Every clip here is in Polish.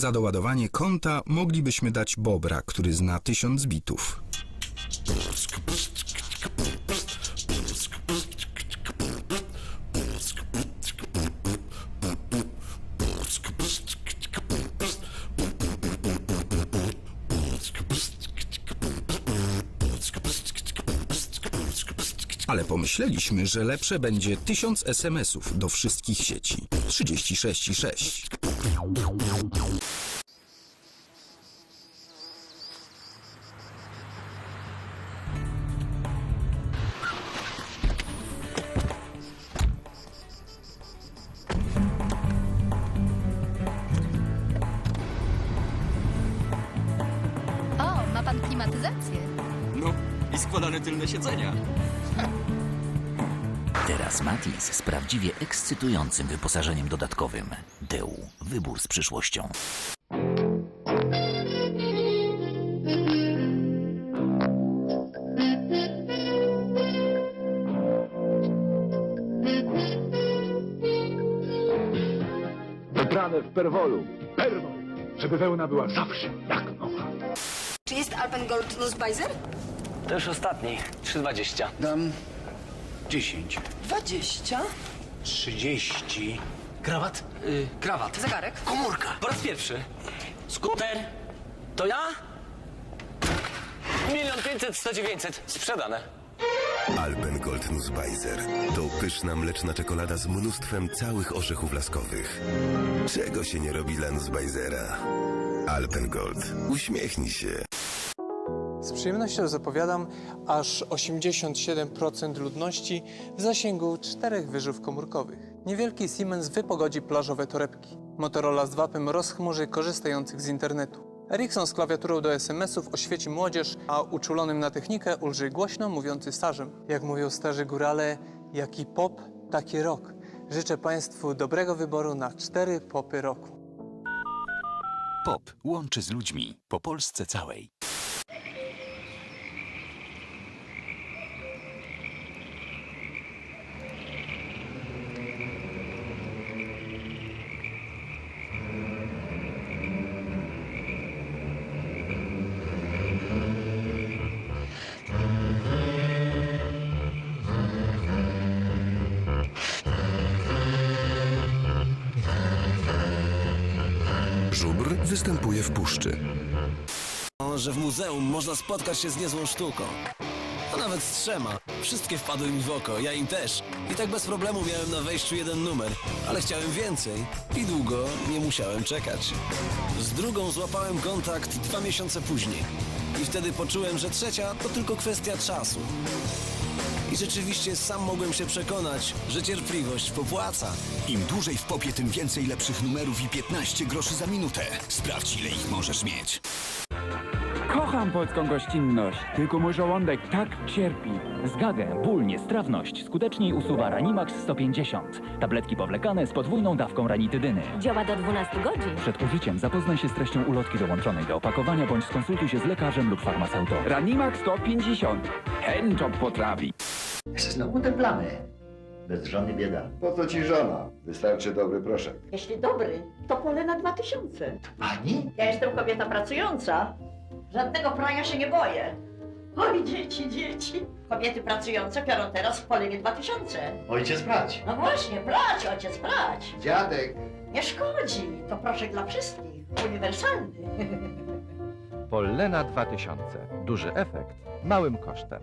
Za doładowanie konta moglibyśmy dać Bobra, który zna tysiąc bitów. Ale pomyśleliśmy, że lepsze będzie 1000 SMS-ów do wszystkich sieci. 36 i 6. I składane tylne siedzenia. Teraz Matiz z prawdziwie ekscytującym wyposażeniem dodatkowym. Deu. Wybór z przyszłością. Wybrane w Perwolu. Perwol, żeby wełna była zawsze jak nowa. Czy jest Alpengold Nussbeiser? To już ostatni. 3,20. Dam 10. 20. 30. Krawat? Yy, krawat. Zegarek. Komórka. Po raz pierwszy. Skuter. To ja? Milion pięćset, sto dziewięćset. Sprzedane. Alpengold Nussbeiser to pyszna mleczna czekolada z mnóstwem całych orzechów laskowych. Czego się nie robi dla Nussbeisera? Alpengold. Uśmiechnij się. Przyjemnością zapowiadam, aż 87% ludności w zasięgu czterech wyżów komórkowych. Niewielki Siemens wypogodzi plażowe torebki. Motorola z wapem rozchmurzy korzystających z internetu. Ericsson z klawiaturą do SMS-ów oświeci młodzież, a uczulonym na technikę ulży głośno mówiący starzem. Jak mówią starzy górale, jaki pop, taki rok. Życzę Państwu dobrego wyboru na cztery popy roku. Pop łączy z ludźmi po Polsce całej. Żubr występuje w puszczy. że w muzeum można spotkać się z niezłą sztuką. A nawet z trzema. Wszystkie wpadły mi w oko, ja im też. I tak bez problemu miałem na wejściu jeden numer. Ale chciałem więcej i długo nie musiałem czekać. Z drugą złapałem kontakt dwa miesiące później. I wtedy poczułem, że trzecia to tylko kwestia czasu. I rzeczywiście sam mogłem się przekonać, że cierpliwość popłaca. Im dłużej w popie, tym więcej lepszych numerów i 15 groszy za minutę. Sprawdź, ile ich możesz mieć. Kocham polską gościnność, tylko mój żołądek tak cierpi. Zgagę, ból, niestrawność skuteczniej usuwa Ranimax 150. Tabletki powlekane z podwójną dawką ranitydyny. Działa do 12 godzin. Przed użyciem zapoznaj się z treścią ulotki dołączonej do opakowania bądź skonsultuj się z lekarzem lub farmaceutą. Ranimax 150. Ten job potrafi. Znowu te plamy. Bez żony bieda. Po co ci żona? Wystarczy dobry proszek. Jeśli dobry, to pole na 2000. Pani? Ja jestem kobieta pracująca. Żadnego prania się nie boję. Oj, dzieci, dzieci. Kobiety pracujące biorą teraz w Polenie 2000. Ojciec brać. No właśnie, brać, ojciec, brać. Dziadek, Nie szkodzi. To proszek dla wszystkich. Uniwersalny. Pollena 2000. Duży efekt, małym kosztem.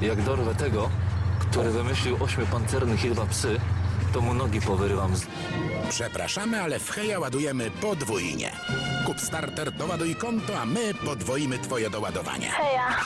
Jak dorwę tego, który wymyślił ośmiu pancernych i dwa psy, to mu nogi powyrywam z... Przepraszamy, ale w Heja ładujemy podwójnie. Kup starter, doładuj konto, a my podwoimy twoje doładowanie. Heja.